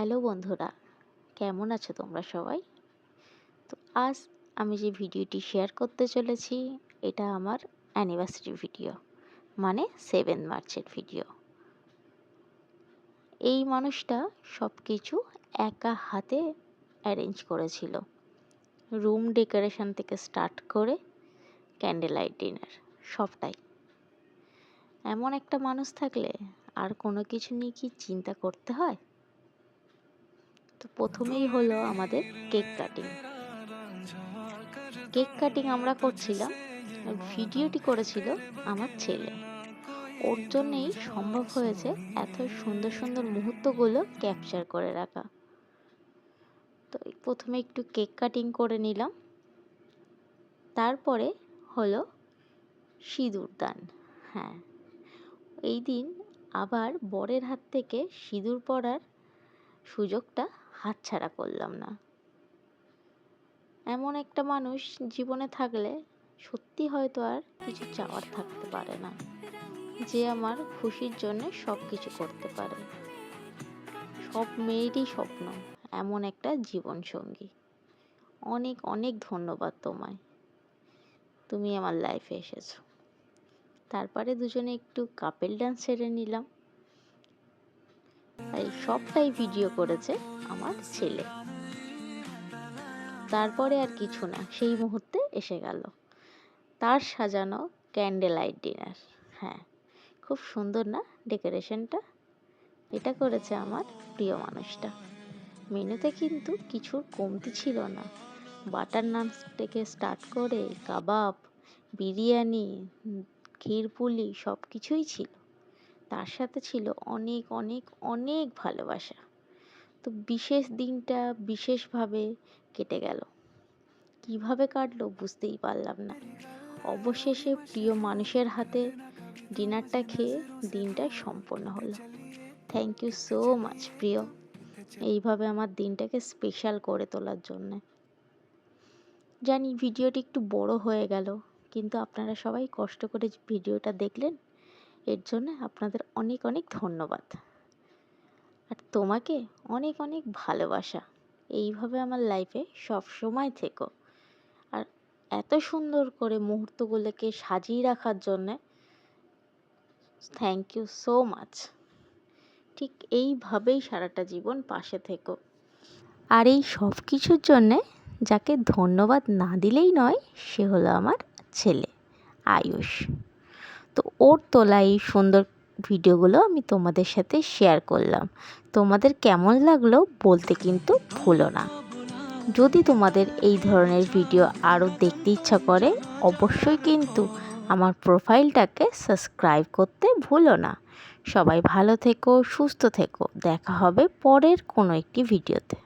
Hello বন্ধুরা, কেমন আছো তোমরা সবাই? তো আজ আমি যে ভিডিওটি শেয়ার করতে চলেছি, এটা আমার অ্যানিভার্সারি ভিডিও মানে সেভেন মার্চের ভিডিও এই মানুষটা সব কিছু একা হাতে অ্যারেঞ্জ করেছিল। রুম ডেকোরেশন থেকে স্টার্ট করে ক্যান্ডেল লাইট ডিনার সবটাই। এমন একটা মানুষ থাকলে আর কোনো কিছু নিয়ে কি চিন্তা করতে হয়? তো প্রথমেই হলো আমাদের কেক কাটিং। কেক কাটিং আমরা করছিলাম ভিডিওটি করেছিল আমার ছেলে। ওর জন্যেই সম্ভব হয়েছে এত সুন্দর সুন্দর মুহূর্তগুলো ক্যাপচার করে রাখা। তো প্রথমে একটু কেক কাটিং করে নিলাম। তারপরে হলো সিঁদুর দান। হ্যাঁ এই দিন আবার বরের হাত থেকে সিঁদুর পরার সুযোগটা হাতছাড়া করলাম না। এমন একটা মানুষ জীবনে থাকলে সত্যি হয়তো আর কিছু চাওয়ার থাকতে পারে না। যে আমার খুশির জন্য সব কিছু করতে পারে। সব মেয়েরই স্বপ্ন এমন একটা জীবন সঙ্গী অনেক অনেক ধন্যবাদ তোমায়। তুমি আমার লাইফে এসেছ। তারপরে দুজনে একটু কাপেল ডান্স সেরে নিলাম। এই সবটাই ভিডিও করেছে আমার ছেলে। তারপরে আর কিছু না, সেই মুহূর্তে এসে গেল। তার সাজানো ক্যান্ডেল লাইট ডিনার হ্যাঁ খুব সুন্দর না ডেকোরেশনটা এটা করেছে আমার প্রিয় মানুষটা। মেনুতে কিন্তু কিছুর কমতি ছিল না। বাটার নান থেকে স্টার্ট করে, কাবাব, বিরিয়ানি ক্ষীরপুলি সব কিছুই ছিল। তার সাথে ছিল অনেক অনেক অনেক ভালোবাসা। তো বিশেষ দিনটা বিশেষভাবে কেটে গেল। কীভাবে কাটলো বুঝতেই পারলাম না। অবশেষে প্রিয় মানুষের হাতে ডিনারটা খেয়ে দিনটা সম্পন্ন হলো। থ্যাংক ইউ সো মাচ প্রিয়। এইভাবে আমার দিনটাকে স্পেশাল করে তোলার জন্যে। জানি ভিডিওটি একটু বড় হয়ে গেল, কিন্তু আপনারা সবাই কষ্ট করে ভিডিওটা দেখলেন। এর জন্য আপনাদের অনেক অনেক ধন্যবাদ। আর তোমাকে অনেক অনেক ভালোবাসা। এইভাবে আমার লাইফে সব সময় থেকো। আর এত সুন্দর করে মুহূর্তগুলোকে সাজিয়ে রাখার জন্যে থ্যাংক ইউ সো মাচ ঠিক এইভাবেই সারাটা জীবন পাশে থেকো। আর এই সব কিছুর জন্যে যাকে ধন্যবাদ না দিলেই নয়, সে হলো আমার ছেলে, আয়ুষ। তো ওর তোলা এই সুন্দর ভিডিওগুলো আমি তোমাদের সাথে শেয়ার করলাম। তোমাদের কেমন লাগল বলতে কিন্তু ভুলো না। যদি তোমাদের এই ধরনের ভিডিও আরও দেখতে ইচ্ছা করে, অবশ্যই কিন্তু আমার প্রোফাইলটাকে সাবস্ক্রাইব করতে ভুলো না। সবাই ভালো থেকো, সুস্থ থেকো। দেখা হবে পরের কোনো একটি ভিডিওতে।